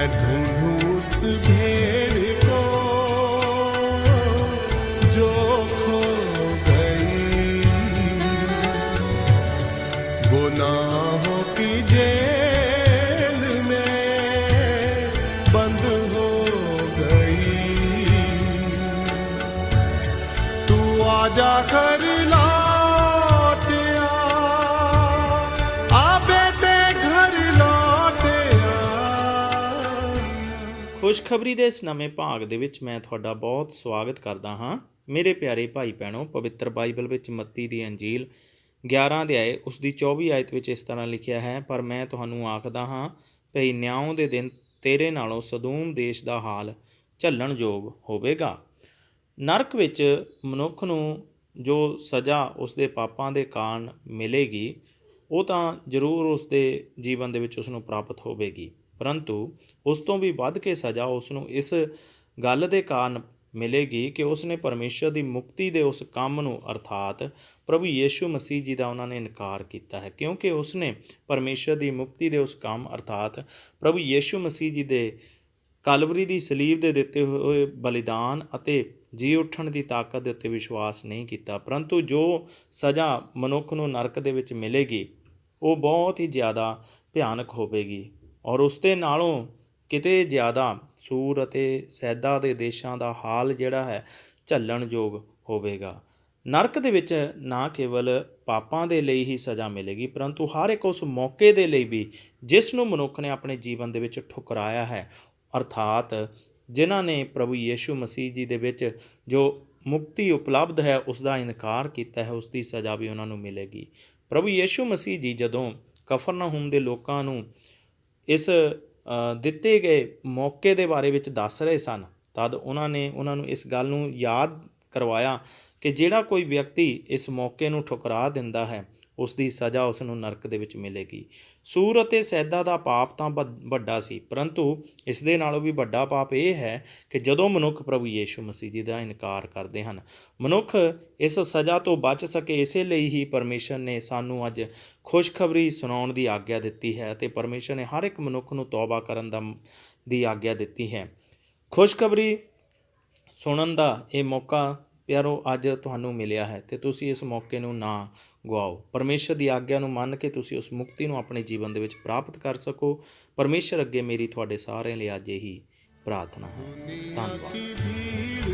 मैं ढूंढूं उस भेड़ को जो खो गई गुनाहों की जेल में बंद हो गई तू आजा कर ਖੁਸ਼ਖਬਰੀ ਦੇ ਇਸ ਨਵੇਂ ਭਾਗ ਦੇ ਵਿੱਚ ਮੈਂ ਤੁਹਾਡਾ ਬਹੁਤ ਸਵਾਗਤ ਕਰਦਾ ਹਾਂ। ਮੇਰੇ ਪਿਆਰੇ ਭਾਈ ਭੈਣੋ, ਪਵਿੱਤਰ ਬਾਈਬਲ ਵਿੱਚ ਮੱਤੀ ਦੀ ਅੰਜੀਲ 11 ਅਧਿਆਏ ਉਸ ਦੀ 24 ਆਇਤ ਵਿੱਚ ਇਸ ਤਰ੍ਹਾਂ ਲਿਖਿਆ ਹੈ, ਪਰ ਮੈਂ ਤੁਹਾਨੂੰ ਆਖਦਾ ਹਾਂ, ਭਈ ਨਿਆਂ ਦੇ ਦਿਨ ਤੇਰੇ ਨਾਲੋਂ ਸਦੂਮ ਦੇਸ਼ ਦਾ ਹਾਲ ਝੱਲਣ ਯੋਗ ਹੋਵੇਗਾ। ਨਰਕ ਵਿੱਚ ਮਨੁੱਖ ਨੂੰ ਜੋ ਸਜ਼ਾ ਉਸ ਦੇ ਪਾਪਾਂ ਦੇ ਕਾਰਨ ਮਿਲੇਗੀ, ਉਹ ਤਾਂ ਜ਼ਰੂਰ ਉਸ ਦੇ ਜੀਵਨ ਦੇ ਵਿੱਚ ਉਸ ਨੂੰ ਪ੍ਰਾਪਤ ਹੋਵੇਗੀ। ਪਰੰਤੂ ਉਸ ਤੋਂ ਵੀ ਵੱਧ ਕੇ ਸਜ਼ਾ ਉਸ ਨੂੰ ਇਸ ਗੱਲ ਦੇ ਕਾਰਨ ਮਿਲੇਗੀ ਕਿ ਉਸ ਨੇ ਪਰਮੇਸ਼ਰ ਦੀ ਮੁਕਤੀ ਦੇ ਉਸ ਕੰਮ ਨੂੰ ਅਰਥਾਤ ਪ੍ਰਭੂ ਯੀਸ਼ੂ ਮਸੀਹ ਜੀ ਦਾ ਉਹਨਾਂ ਨੇ ਇਨਕਾਰ ਕੀਤਾ ਹੈ, ਕਿਉਂਕਿ ਉਸ ਨੇ ਪਰਮੇਸ਼ਰ ਦੀ ਮੁਕਤੀ ਦੇ ਉਸ ਕੰਮ ਅਰਥਾਤ ਪ੍ਰਭੂ ਯੀਸ਼ੂ ਮਸੀਹ ਜੀ ਦੇ ਕਲਵਰੀ ਦੀ ਸਲੀਬ ਦੇ ਦਿੱਤੇ ਹੋਏ ਬਲੀਦਾਨ ਅਤੇ ਜੀ ਉੱਠਣ ਦੀ ਤਾਕਤ ਦੇ ਉੱਤੇ ਵਿਸ਼ਵਾਸ ਨਹੀਂ ਕੀਤਾ, ਪਰੰਤੂ ਜੋ ਸਜ਼ਾ ਮਨੁੱਖ ਨੂੰ ਨਰਕ ਦੇ ਵਿੱਚ ਮਿਲੇਗੀ, ਉਹ ਬਹੁਤ ਹੀ ਜ਼ਿਆਦਾ ਭਿਆਨਕ ਹੋਵੇਗੀ। ਔਰ ਉਸ ਦੇ ਨਾਲੋਂ ਕਿਤੇ ਜ਼ਿਆਦਾ ਸੂਰ ਅਤੇ ਸੈਦਾ ਦੇ ਦੇਸ਼ਾਂ ਦਾ ਹਾਲ ਜਿਹੜਾ ਹੈ ਝੱਲਣ ਯੋਗ ਹੋਵੇਗਾ। ਨਰਕ ਦੇ ਵਿੱਚ ਨਾ ਕੇਵਲ ਪਾਪਾਂ ਦੇ ਲਈ ਹੀ ਸਜ਼ਾ ਮਿਲੇਗੀ, ਪਰੰਤੂ ਹਰ ਇੱਕ ਉਸ ਮੌਕੇ ਦੇ ਲਈ ਵੀ ਜਿਸ ਨੂੰ ਮਨੁੱਖ ਨੇ ਆਪਣੇ ਜੀਵਨ ਦੇ ਵਿੱਚ ਠੁਕਰਾਇਆ ਹੈ, ਅਰਥਾਤ ਜਿਨ੍ਹਾਂ ਨੇ ਪ੍ਰਭੂ ਯੀਸ਼ੂ ਮਸੀਹ ਜੀ ਦੇ ਵਿੱਚ ਜੋ ਮੁਕਤੀ ਉਪਲਬਧ ਹੈ ਉਸ ਦਾ ਇਨਕਾਰ ਕੀਤਾ ਹੈ ਉਸ ਦੀ ਸਜ਼ਾ ਵੀ ਉਹਨਾਂ ਨੂੰ ਮਿਲੇਗੀ। ਪ੍ਰਭੂ ਯੀਸ਼ੂ ਮਸੀਹ ਜੀ ਜਦੋਂ ਕਫਰਨਾਹੂਮ ਦੇ ਲੋਕਾਂ ਨੂੰ ਇਸ ਦਿੱਤੇ ਗਏ ਮੌਕੇ ਦੇ ਬਾਰੇ ਵਿੱਚ ਦੱਸ ਰਹੇ ਸਨ। ਤਦ ਉਹਨਾਂ ਨੇ ਉਹਨਾਂ ਨੂੰ ਇਸ ਗੱਲ ਨੂੰ ਯਾਦ ਕਰਵਾਇਆ ਕਿ ਜਿਹੜਾ ਕੋਈ ਵਿਅਕਤੀ ਇਸ ਮੌਕੇ ਨੂੰ ਠੁਕਰਾ ਦਿੰਦਾ ਹੈ ਉਸ ਦੀ ਸਜ਼ਾ ਉਸ ਨੂੰ ਨਰਕ ਦੇ ਵਿੱਚ ਮਿਲੇਗੀ। ਸੂਰ ਅਤੇ ਸੈਦਾ ਦਾ ਪਾਪ ਤਾਂ ਬ- ਵੱਡਾ ਸੀ, ਪਰੰਤੂ ਇਸ ਦੇ ਨਾਲੋਂ ਵੀ ਵੱਡਾ ਪਾਪ ਇਹ ਹੈ ਕਿ ਜਦੋਂ ਮਨੁੱਖ ਪ੍ਰਭੂ ਯੀਸ਼ੂ ਮਸੀਹ ਜੀ ਦਾ ਇਨਕਾਰ ਕਰਦੇ ਹਨ, ਮਨੁੱਖ ਇਸ ਸਜ਼ਾ ਤੋਂ ਬਚ ਸਕੇ ਇਸੇ ਲਈ ਹੀ ਪਰਮੇਸ਼ਰ ਨੇ ਸਾਨੂੰ ਅੱਜ ਖੁਸ਼ਖਬਰੀ ਸੁਣਾਉਣ ਦੀ ਆਗਿਆ ਦਿੱਤੀ ਹੈ ਅਤੇ ਪਰਮੇਸ਼ਰ ਨੇ ਹਰ ਇੱਕ ਮਨੁੱਖ ਨੂੰ ਤੌਬਾ ਕਰਨ ਦਾ ਦੀ ਆਗਿਆ ਦਿੱਤੀ ਹੈ। ਖੁਸ਼ਖਬਰੀ ਸੁਣਨ ਦਾ ਇਹ ਮੌਕਾ ਪਿਆਰੋ, ਅੱਜ ਤੁਹਾਨੂੰ ਮਿਲਿਆ ਹੈ ਤੇ ਤੁਸੀਂ ਇਸ ਮੌਕੇ ਨੂੰ ਨਾ ਗਵਾਓ ਪਰਮੇਸ਼ਰ ਦੀ ਆਗਿਆ ਨੂੰ ਮੰਨ ਕੇ ਤੁਸੀਂ ਉਸ ਮੁਕਤੀ ਨੂੰ ਆਪਣੇ ਜੀਵਨ ਦੇ ਵਿੱਚ ਪ੍ਰਾਪਤ ਕਰ ਸਕੋ। ਪਰਮੇਸ਼ਰ ਅੱਗੇ ਮੇਰੀ ਤੁਹਾਡੇ ਸਾਰਿਆਂ ਲਈ ਅੱਜ ਇਹੀ ਪ੍ਰਾਰਥਨਾ ਹੈ। ਧੰਨਵਾਦ।